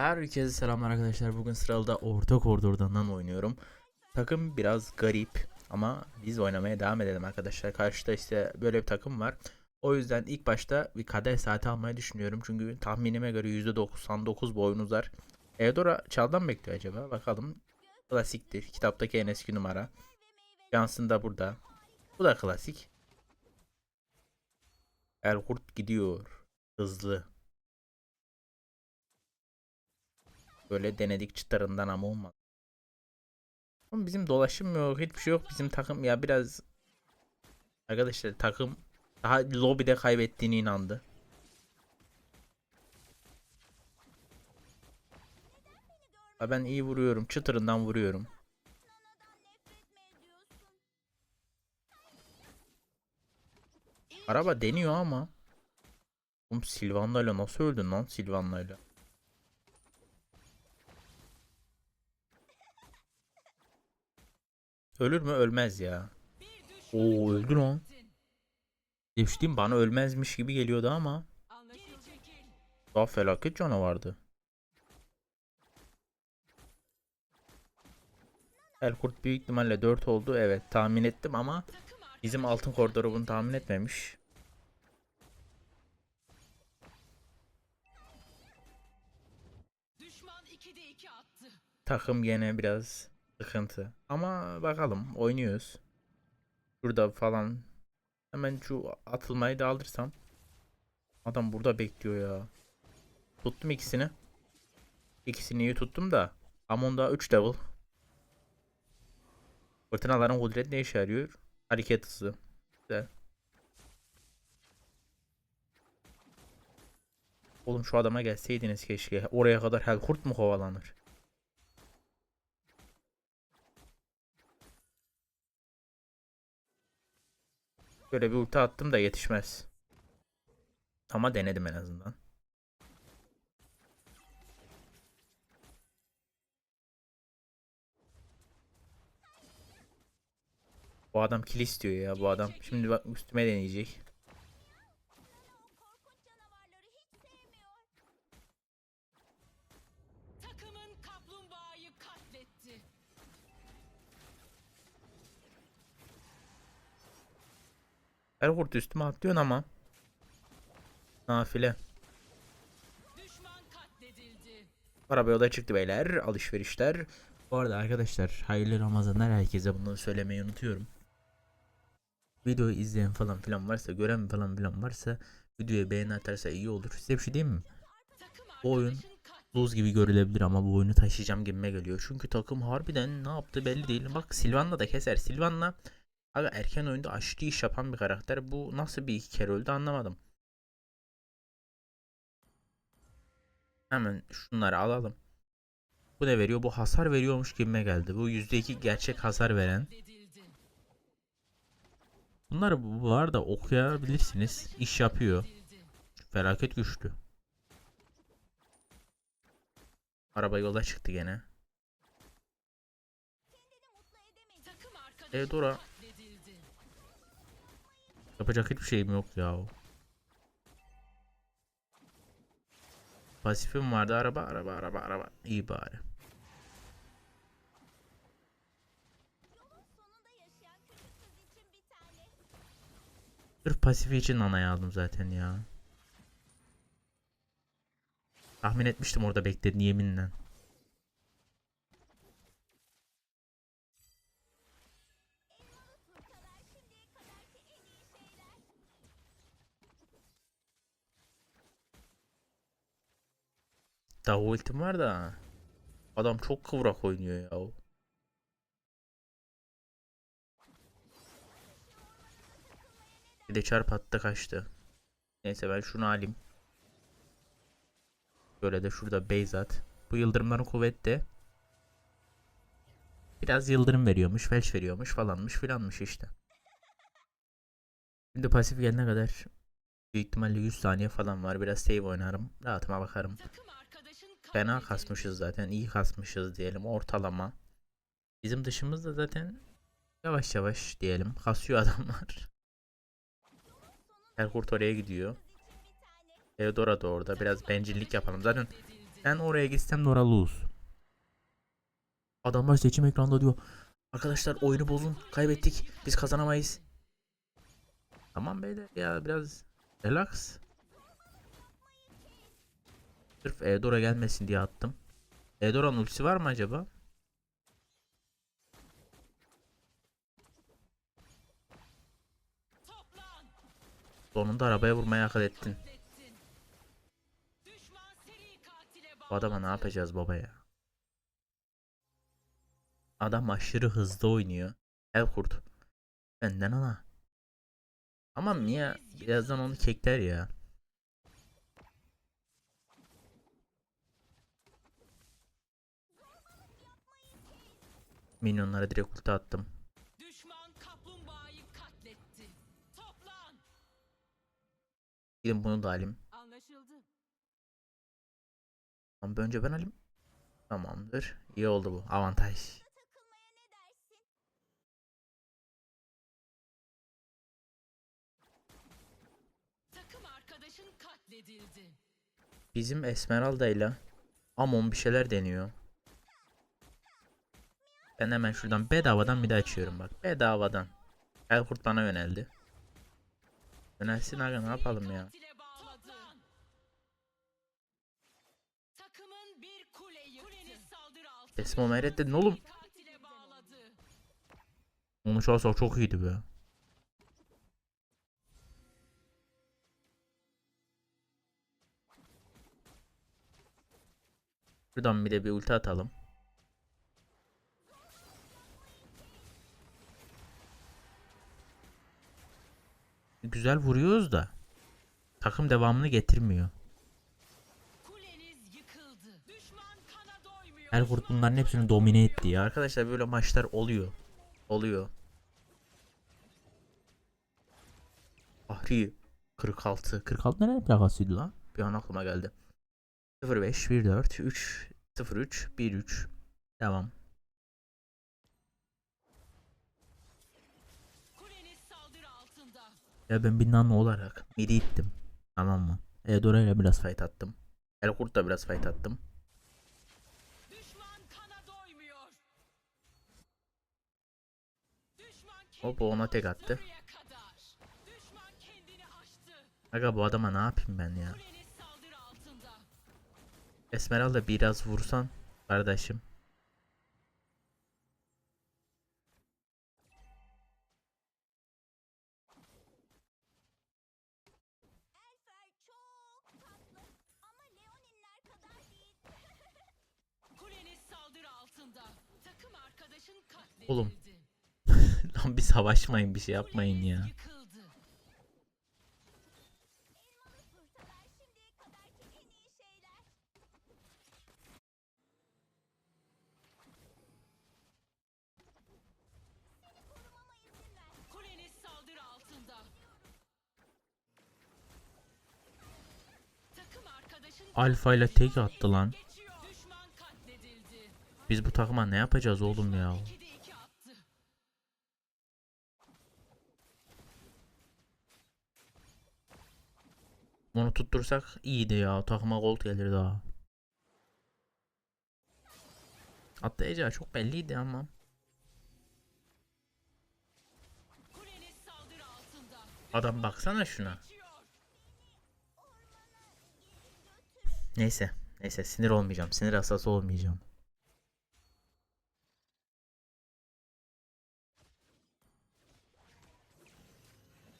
Herkese selamlar arkadaşlar. Bugün sıralıda orta koridordan oynuyorum. Takım biraz garip ama biz oynamaya devam edelim arkadaşlar. Karşıda işte böyle bir takım var. O yüzden ilk başta bir kader saati almayı düşünüyorum. Çünkü tahminime göre %99 bu oyun uzar. Eudora çaldan bekliyor acaba? Bakalım. Klasiktir. Kitaptaki en eski numara. Johnson da burada. Bu da klasik. Erkurt gidiyor. Hızlı. Böyle denedik çıtarından ama olmadı. Ama bizim dolaşım yok. Hiçbir şey yok. Bizim takım ya biraz Arkadaşlar takım daha lobide kaybettiğine inandı. Ha ben iyi vuruyorum. Çıtırından vuruyorum. Araba deniyor ama. Oğlum Silvana'yla nasıl öldün lan Silvana'yla? Ölür mü? Ölmez ya. Oo öldü lan. Demiştim bana ölmezmiş gibi geliyordu ama. Daha felaket canavardı. Elkurt büyük ihtimalle 4 oldu. Evet tahmin ettim ama bizim altın koridoru bunu tahmin etmemiş. Düşman 2'de 2 attı. Takım gene biraz sıkıntı. Ama bakalım oynuyoruz. Şurada falan. Hemen şu atılmayı da alırsam. Adam burada bekliyor ya. Tuttum ikisini. İkisini iyi tuttum da. Amon'da 3 level. Fırtınaların kudret ne işe yarıyor? Hareket hızı. Güzel. Oğlum şu adama gelseydiniz keşke. Oraya kadar Helkurt mu kovalanır? Böyle bir ulti attım da yetişmez. Ama denedim en azından. Bu adam kill istiyor ya bu adam. Şimdi bak üstüme deneyecek. Her kurt üstüme atlıyorsun ama. Nafile. Araba yola çıktı beyler. Alışverişler. Bu arada arkadaşlar hayırlı Ramazanlar herkese bunu söylemeyi unutuyorum. Videoyu izleyen falan filan varsa gören falan filan varsa videoya beğeni atarsa iyi olur. Size bir şey diyeyim mi? Bu oyun Luz gibi görülebilir ama bu oyunu taşıyacağım gibime geliyor. Çünkü takım harbiden ne yaptı belli değil. Bak Silvan'la da keser. Silvan'la aga erken oyunda aşırı iş yapan bir karakter. Bu nasıl bir iki kere öldü anlamadım. Hemen şunları alalım. Bu ne veriyor? Bu hasar veriyormuş gibime geldi. Bu %2 gerçek hasar veren. Bunlar bu var da okuyabilirsiniz. İş yapıyor. Felaket güçlü. Araba yola çıktı gene. Eudora. Yapacak hiçbir şeyim yok ya. Pasifim vardı araba araba araba araba. İyi bari. Sırf pasifi için nanayı aldım zaten ya. Tahmin etmiştim orada beklediğini yeminle. Daha ultim var da. Adam çok kıvrak oynuyor ya. Bir de çarp attı kaçtı. Neyse ben şunu alayım. Böyle de şurada base at. Bu yıldırımların kuvveti biraz yıldırım veriyormuş, felç veriyormuş falanmış filanmış işte. Şimdi pasif gelene kadar büyük ihtimalle 100 saniye falan var. Biraz save oynarım. Rahatıma bakarım. Fena kasmışız zaten. iyi kasmışız diyelim. Ortalama. Bizim dışımızda zaten yavaş yavaş diyelim. Kasıyor adamlar. Erkurt oraya gidiyor. Theodora da orada. Biraz bencillik yapalım. Zaten. Ben oraya gitsem orada lose. Adamlar seçim ekranda diyor. Arkadaşlar oyunu bozun. Kaybettik. Biz kazanamayız. Tamam beyler ya biraz relax. Sırf Eudora gelmesin diye attım. Eudora'nın ultisi var mı acaba? Sonunda arabaya vurmayı akıl ettin. Bu adama ne yapacağız baba ya? Adam aşırı hızlı oynuyor. El kurt. Benden ana. Ama Mia birazdan onu kekler ya. Minyonlara direkt ulti attım. Düşman kaplumbağayı katletti. Toplan. Gidin bunu da alayım. Anlaşıldı. Ama önce ben alayım. Tamamdır. İyi oldu bu. Avantaj. Bizim Esmeralda ile Amon bir şeyler deniyor. Ben hemen şuradan bedavadan bir de açıyorum bak. Bedavadan. Elkurt bana yöneldi. Yönelsin aga ne yapalım ya. Esma Meret dedin oğlum. Onu çalsak çok iyiydi be. Şuradan bir de bir ulti atalım. Güzel vuruyoruz da takım devamını getirmiyor. Doymuyor. Erkurt bunların hepsini domine etti ya. Arkadaşlar böyle maçlar oluyor. Oluyor. Ahri 46. 46 nereden plakasıydı lan? Bir an aklıma geldi. 05 14 3 03 13 Devam. Ya ben bir nano olarak midi ittim. Tamam mı? Eudora ile biraz fight attım. Elkurt da biraz fight attım. Hop, ona tek attı. Aga bu adama ne yapayım ben ya? Esmeralda biraz vursan kardeşim. Oğlum, Lan bir savaşmayın bir şey yapmayın ya. Alfa ile tek attı lan. Biz bu takıma ne yapacağız oğlum ya? 2'de 2 attı. Onu tuttursak iyiydi ya. Takıma gol gelir daha. Atlayacağı çok belliydi ama. Adam baksana şuna. Neyse. Neyse sinir olmayacağım. Sinir hastası olmayacağım.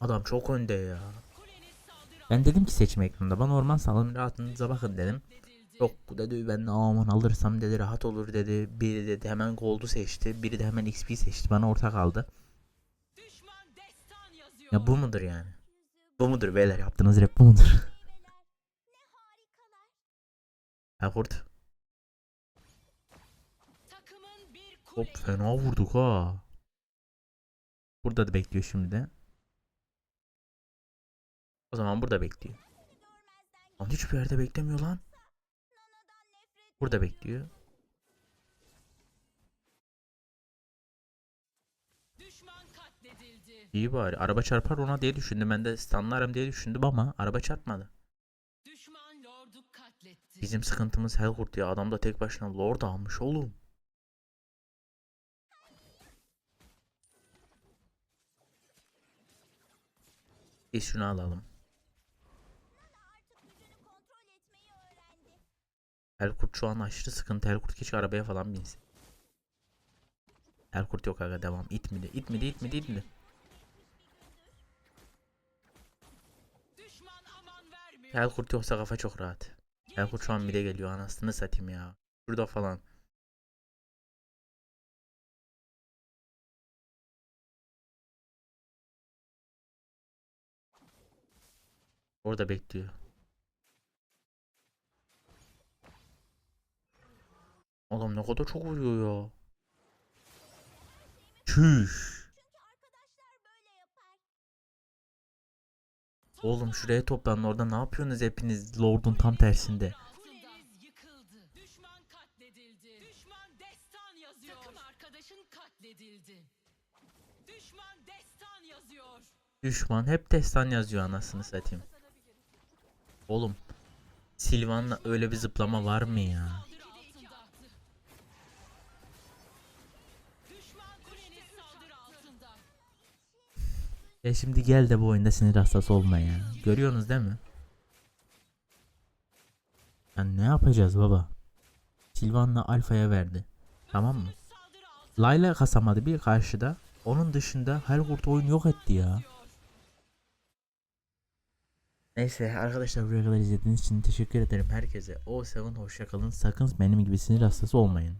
Adam çok önde ya. Ben dedim ki seçim ekranında bana orman salın rahatınıza bakın dedim. Yok dedi ben aman alırsam dedi rahat olur dedi. Biri dedi hemen gold'u seçti. Biri de hemen XP seçti. Bana orta kaldı. Düşman destan yazıyor. Ya bu mudur yani? Bu mudur beyler yaptığınız rap bu mudur? Ha kurt. Hop fena vurduk ha. Burada da bekliyor şimdi de. O zaman burada bekliyor. Lan hiçbir yerde beklemiyor lan. Burada bekliyor. İyi bari. Araba çarpar ona diye düşündüm. Ben de stunlarım diye düşündüm ama araba çarpmadı. Bizim sıkıntımız Helkurt ya. Adam da tek başına Lord almış oğlum. Biz şunu alalım. Helkurt şu an aşırı sıkıntı. Helkurt keşke arabaya falan binsin. Helkurt yok aga devam. İtmedi. İtmedi itmedi itmedi. Helkurt yoksa kafa çok rahat. Helkurt şu an bile geliyor anasını satayım ya. Şurada falan. Orada bekliyor. Adam ne kadar çok vuruyor ya. Yapar. Oğlum şuraya toplanın orada ne yapıyorsunuz hepiniz Lord'un tam tersinde. Düşman hep destan yazıyor anasını satayım. Oğlum Silvan'la öyle bir zıplama var mı ya? Ya şimdi gel de bu oyunda sinir hastası olma ya. Görüyorsunuz değil mi? Ya ne yapacağız baba? Silvan'la Alfa'ya verdi. Tamam mı? Layla kasamadı bir karşıda. Onun dışında Helgurt oyun yok etti ya. Neyse arkadaşlar buraya kadar izlediğiniz için teşekkür ederim herkese. O 7 hoşça kalın. Sakın benim gibi sinir hastası olmayın.